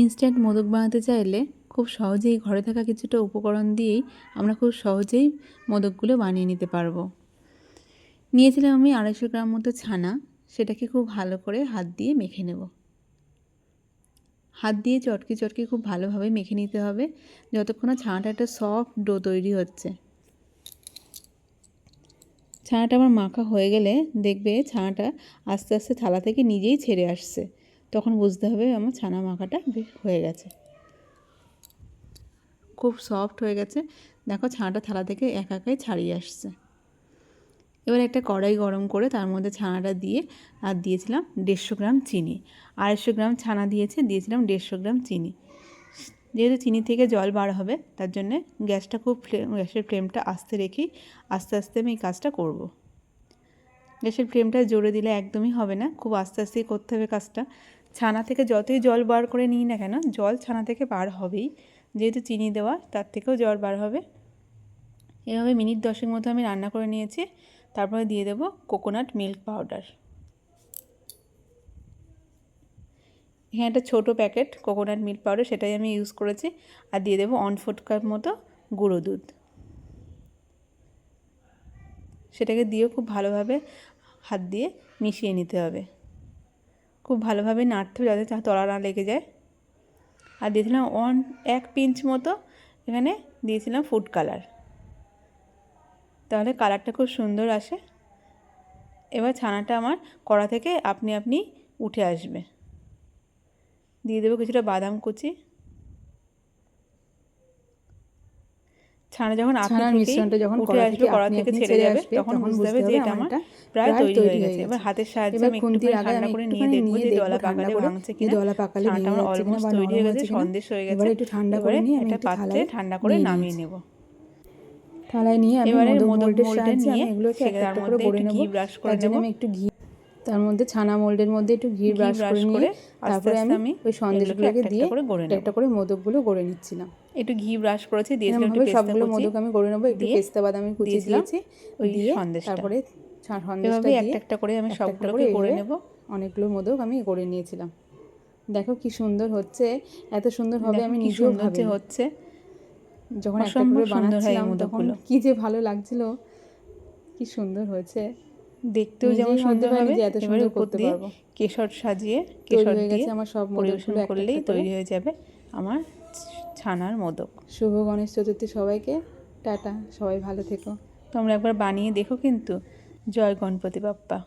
Instant modak বানাতে চাইলে খুব সহজেই ঘরে থাকা কিছুটা উপকরণ দিয়েই আমরা খুব সহজেই মোদকগুলো বানিয়ে নিতে পারব। নিয়েছিলাম আমি আড়াইশো গ্রাম মতো ছানা, সেটাকে খুব ভালো করে হাত দিয়ে মেখে নেব। হাত দিয়ে চটকি চটকি খুব ভালোভাবে মেখে নিতে হবে, যতক্ষণ না ছানাটা একটা সফট ডো তৈরি হচ্ছে। ছানাটা আমার মাখা হয়ে গেলে দেখবে ছানাটা আস্তে আস্তে থালা থেকে নিজেই ছেড়ে আসছে। তখন বুঝতে হবে আমার ছানা মাখাটা হয়ে গেছে। খুব সফট হয়ে গেছে। দেখো ছানাটা থালা থেকে একা একাই ছাড়িয়ে আসছে। এবার একটা কড়াই গরম করে তার মধ্যে ছানাটা দিয়ে, আর দিয়েছিলাম দেড়শো গ্রাম চিনি। আড়াইশো গ্রাম ছানা দিয়েছে, দিয়েছিলাম দেড়শো গ্রাম চিনি। যেহেতু চিনি থেকে জল বার হবে, তার জন্যে গ্যাসটা খুব ফ্লেম গ্যাসের ফ্লেমটা আস্তে রেখেই আস্তে আস্তে আমি এই কাজটা করব। গ্যাসের ফ্লেমটা জোরে দিলে একদমই হবে না, খুব আস্তে আস্তেই করতে হবে কাজটা। ছানা থেকে যতই জল বার করে নিই না কেন, জল ছানা থেকে বার হবেই। যেহেতু চিনি দেওয়া, তার থেকেও জল বার হবে। এভাবে মিনিট দশের মতো আমি রান্না করে নিয়েছি। তারপরে দিয়ে দেবো কোকোনাট মিল্ক পাউডার এখানে একটা ছোটো প্যাকেট কোকোনাট মিল্ক পাউডার সেটাই আমি ইউজ করেছি। আর দিয়ে দেবো অন ফুট কাপ মতো গুঁড়ো দুধ। সেটাকে দিয়েও খুব ভালোভাবে হাত দিয়ে মিশিয়ে নিতে হবে। খুব ভালোভাবে নাড়তে হবে যাতে তলা না লেগে যায়। আর দিয়েছিলাম ওয়ান, এক পিঞ্চ মতো এখানে দিয়েছিলাম ফুড কালার। তাহলে কালারটা খুব সুন্দর আসে। এবার ছানাটা আমার কড়া থেকে আপনি আপনি উঠে আসবে। দিয়ে দেবো কিছুটা বাদাম কুচি। ছানা যখন ছানার মিশ্রণটা যখন কড়া থেকে কড়া থেকে ছেড়ে যাবে তখন বুঝতে হবে যে এটা আমার প্রায় তৈরি হয়ে গেছে। এবার হাতের সাহায্যে আমি একটুখানি ঠান্ডা করে নিয়ে দেখব যে দলা পাকালে ভাঙছে কিনা। দলা পাকালে ছানাটা ভেঙে আমার যাচ্ছে কিনা অলমোস্ট তৈরি হয়ে গেছে সন্দেশ হয়ে গেছে। এবারে একটু ঠান্ডা করে নিয়ে একটা একটু পাত্রে ঠান্ডা করে নামিয়ে। নেব। থালায় নিয়ে আমি মোদক মোল্ডের সাহায্যে আমি এগুলোকে একটা করে গড়ে নেব। ব্রাশ করে তার জন্য আমি একটু ঘি তার মধ্যে ছানা মোল্ডের মধ্যে একটু ঘি ব্রাশ করে নিয়ে তারপরে আমি আমি ওই সন্দেশগুলোকে দিয়ে একটা করে মোদকগুলো গড়ে নিচ্ছিলাম। একটু ঘি ব্রাশ করেছি দিয়েছিলাম একটু সবগুলো মোদক আমি গড়ে নেব একটু পেস্তা বাদামি কুচি দিয়েছিলাম দিয়েছি ওই দিয়ে। তারপরে সন্দেশটা দিয়ে একটা একটা করে আমি সবগুলোকে গড়ে নেব। অনেকগুলো মোদক আমি গড়ে নিয়েছিলাম। দেখো কি সুন্দর হচ্ছে এত সুন্দর হবে আমি নিজেও ভাবিনি। হচ্ছে। যখন একটা করে বানাচ্ছিলাম তখন। কি যে ভালো লাগছিল কি সুন্দর হয়েছে। দেখতেও যেমন সুন্দর হবে। যে এত এবারে সুন্দর উপর করতে দিয়ে পারব। কেশর সাজিয়ে কেশর দিয়ে আমার সব পরিবেশন করলেই তৈরি হয়ে যাবে আমার ছানার মোদক। শুভ গণেশ চতুর্থী সবাইকে। টাটা সবাই ভালো থেকো। তোমরা একবার বানিয়ে দেখো কিন্তু। জয় গণপতি বাপ্পা।